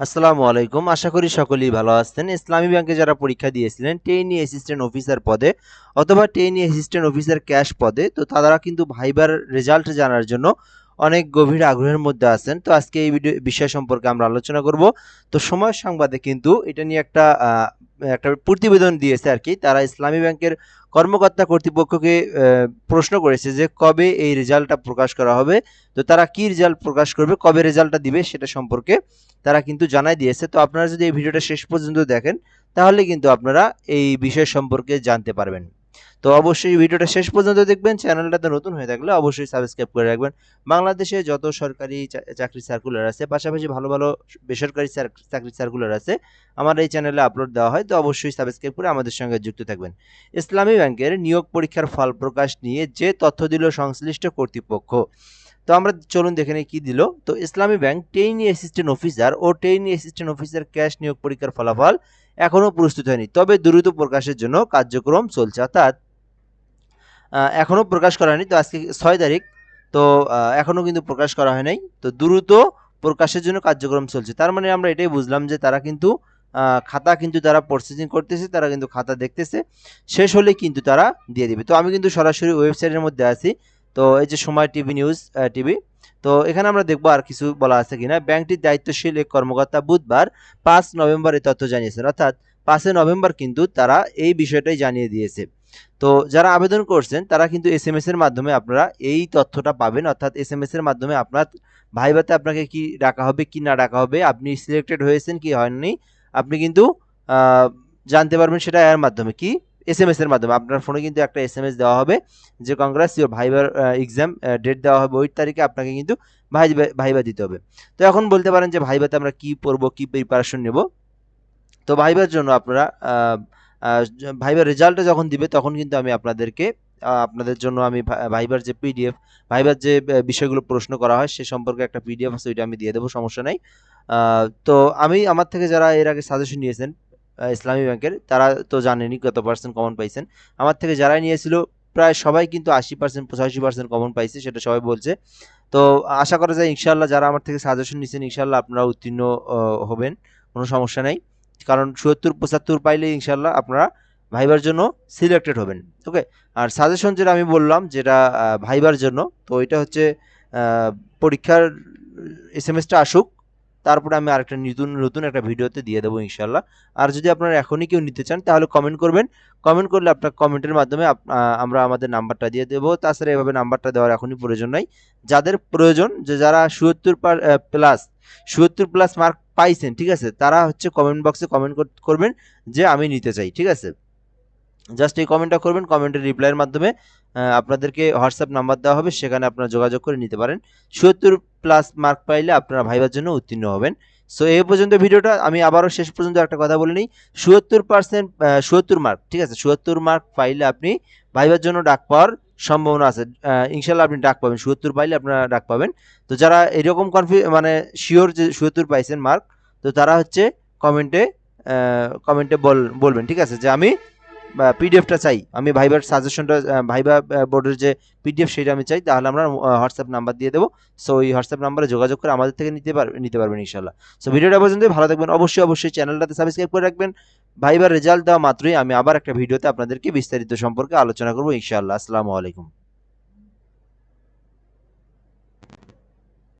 আসসালামু আলাইকুম। আশা করি সকলেই ভালো আছেন। ইসলামী ব্যাংকে যারা পরীক্ষা দিয়েছিলেন টেইনি অ্যাসিস্ট্যান্ট অফিসার পদে অথবা টেইনি অ্যাসিস্ট্যান্ট অফিসার ক্যাশ পদে, তো তারা কিন্তু ভাইবার রেজাল্ট জানার জন্য অনেক গভীর আগ্রহের মধ্যে আছেন। তো আজকে এই বিষয় সম্পর্কে আমরা আলোচনা করব। তো সময় সংবাদে কিন্তু এটা নিয়ে একটা একটা প্রতিবেদন দিয়েছে আর কি। তারা ইসলামী ব্যাংকের কর্মকর্তা কর্তৃপক্ষকে প্রশ্ন করেছে যে কবে এই রেজাল্টটা প্রকাশ করা হবে। তো তারা কি রেজাল্ট প্রকাশ করবে, কবে রেজাল্টটা দিবে সেটা সম্পর্কে তারা কিন্তু জানাই দিয়েছে। তো আপনারা যদি এই ভিডিওটা শেষ পর্যন্ত দেখেন, তাহলে কিন্তু আপনারা এই বিষয় সম্পর্কে জানতে পারবেন। তো অবশ্যই ভিডিওটা শেষ পর্যন্ত দেখবেন চ্যানেলটাতে নতুন হয়ে থাকলে অবশ্যই সাবস্ক্রাইব করে রাখবেন। বাংলাদেশে যত সরকারি চাকরি সার্কুলার আছে, পাশাপাশি ভালো ভালো বেসরকারি চাক- চাকরি সার্কুলার আছে, আমার এই চ্যানেলে আপলোড দেওয়া হয়, তো অবশ্যই সাবস্ক্রাইব করে আমাদের সঙ্গে যুক্ত থাকবেন। ইসলামী ব্যাংকের নিয়োগ পরীক্ষার ফল প্রকাশ নিয়ে যে তথ্য দিল সংশ্লিষ্ট কর্তৃপক্ষ, তো আমরা চলুন দেখে নিই কি দিল। তো Islami bank trainee assistant officer ও টেইনি অ্যাসিস্ট্যান্ট অফিসার ক্যাশ নিয়োগ পরীক্ষার ফলাফল এখনও প্রস্তুত হয়নি, তবে দ্রুত প্রকাশের জন্য কার্যক্রম চলছে, অর্থাৎ আহ, এখনও প্রকাশ করা হয়নি তো আজকে ছয় তারিখ তো এখনও কিন্তু প্রকাশ করা হয় নাই তো দ্রুত প্রকাশের জন্য কার্যক্রম চলছে। তার মানে আমরা এটাই বুঝলাম যে তারা কিন্তু খাতা কিন্তু তারা প্রসেসিং করতেছে তারা কিন্তু খাতা দেখতেছে শেষ হলে কিন্তু তারা দিয়ে দিবে। তো আমি কিন্তু সরাসরি ওয়েবসাইটের মধ্যে আছি তো এই যে সময় টিভি নিউজ টিভি তো এখানে আমরা দেখব আর কিছু বলা আছে কিনা। ব্যাংকটির দায়িত্বশীল এক কর্মকর্তা বুধবার পাঁচ নভেম্বর এই তথ্য জানিয়েছেন অর্থাৎ পাঁচই নভেম্বর কিন্তু তারা এই বিষয়টাই জানিয়ে দিয়েছে। তো যারা আবেদন করছেন, তারা কিন্তু এস এম এর মাধ্যমে আপনারা এই তথ্যটা পাবেন। অর্থাৎ এস এম এর মাধ্যমে আপনার ভাইভাতে আপনাকে কি ডাকা হবে, কি না ডাকা হবে, আপনি সিলেক্টেড হয়েছেন কি হয়নি, আপনি কিন্তু জানতে পারবেন সেটা এর মাধ্যমে। কি? এস এম এর মাধ্যমে। আপনার ফোনে কিন্তু একটা এস এম এস দেওয়া হবে যে কংগ্রেস ইউর ভাইবার এক্সাম ডেট দেওয়া হবে ওই তারিখে আপনাকে কিন্তু ভাইবা ভাইবা দিতে হবে। তো এখন বলতে পারেন যে, ভাইভাতে আমরা কি পড়ব, কি প্রিপারেশন নেব? তো ভাইবার জন্য আপনারা ভাইবার রেজাল্টটা যখন দিবে, তখন কিন্তু আমি আপনাদেরকে আপনাদের জন্য আমি ভাইবার যে পিডিএফ ভাইবার যে বিষয়গুলো প্রশ্ন করা হয়, সে সম্পর্কে একটা পিডিএফ আছে, ওইটা আমি দিয়ে দেবো, সমস্যা নাই। তো আমি, আমার থেকে যারা এর আগে সাজেশন নিয়েছেন ইসলামী ব্যাংকের, তারা তো জানেনই কত পার্সেন্ট কমন পাইছেন। আমার থেকে যারাই নিয়েছিল, প্রায় সবাই কিন্তু আশি পার্সেন্ট পঁচাশি পার্সেন্ট কমন পাইছে, সেটা সবাই বলছে। তো আশা করা যায় ইনশাল্লাহ যারা আমার থেকে সাজেশন নিয়েছেন ইনশাল্লাহ আপনারা উত্তীর্ণ হবেন, কোনো সমস্যা নেই। কারণ সত্তর, পঁচাত্তর পাইলে ইনশাল্লাহ আপনারা ভাইবার জন্য সিলেক্টেড হবেন ওকে আর সাজেশন যেটা আমি বললাম যেটা ভাইবার জন্য, তো এটা হচ্ছে পরীক্ষার এস এম এসটা আসুক, তারপরে আমি আরেকটা নতুন নতুন একটা ভিডিওতে দিয়ে দেবো ইনশাল্লাহ আর যদি আপনারা এখনই কেউ নিতে চান, তাহলে কমেন্ট করবেন। কমেন্ট করলে আপনার কমেন্টের মাধ্যমে আমরা আমাদের নাম্বারটা দিয়ে দেবো। তাছাড়া এভাবে নাম্বারটা দেওয়ার এখনই প্রয়োজন নাই। যাদের প্রয়োজন, যে যারা সুয়ত্তর প্লাস সুয়ত্তর প্লাস মার্ক পাইছেন, ঠিক আছে? তারা হচ্ছে কমেন্ট বক্সে কমেন্ট করবেন যে আমি নিতে চাই, ঠিক আছে? জাস্ট এই কমেন্টটা করবেন কমেন্টের রিপ্লাইয়ের মাধ্যমে আপনাদেরকে হোয়াটসঅ্যাপ নাম্বার দেওয়া হবে, সেখানে আপনারা যোগাযোগ করে নিতে পারেন। সত্তর প্লাস মার্ক পাইলে আপনারা ভাইবার জন্য উত্তীর্ণ হবেন। সো এই পর্যন্ত ভিডিওটা, আমি আবারও শেষ পর্যন্ত একটা কথা বলে নিই। সুয়াত্তর পার্সেন্ট সুয়াত্তর মার্ক ঠিক আছে? সুয়াত্তর মার্ক পাইলে আপনি ভাইবার জন্য ডাক পাওয়ার সম্ভাবনা আছে। ইনশাল্লাহ আপনি ডাক পাবেন। সুয়াত্তর পাইলে আপনারা ডাক পাবেন। তো যারা এরকম কনফি মানে শিওর যে সুয়াত্তর পাইছেন মার্ক তো তারা হচ্ছে কমেন্টে কমেন্টে বল, বলবেন। ঠিক আছে? যে আমি পিডিএফটা চাই। আমি ভাইবার সাজেশনটা ভাইবা বোর্ডের যে পিডিএফ সেটা আমি চাই, তাহলে আমরা হোয়াটসঅ্যাপ নাম্বার দিয়ে দেবো। সো এই হোয়াটসঅ্যাপ নাম্বারে যোগাযোগ করে আমাদের থেকে নিতে পারবে নিতে পারবেন ইনশাল্লাহ সো ভিডিওটা পর্যন্ত ভালো থাকবেন। অবশ্যই অবশ্যই চ্যানেলটাতে সাবস্ক্রাইব করে রাখবেন। ভাইবার রেজাল্ট দেওয়া মাত্রই আমি আবার একটা ভিডিওতে আপনাদেরকে বিস্তারিত সম্পর্কে আলোচনা করব ইনশাআল্লাহ। আসসালামু আলাইকুম।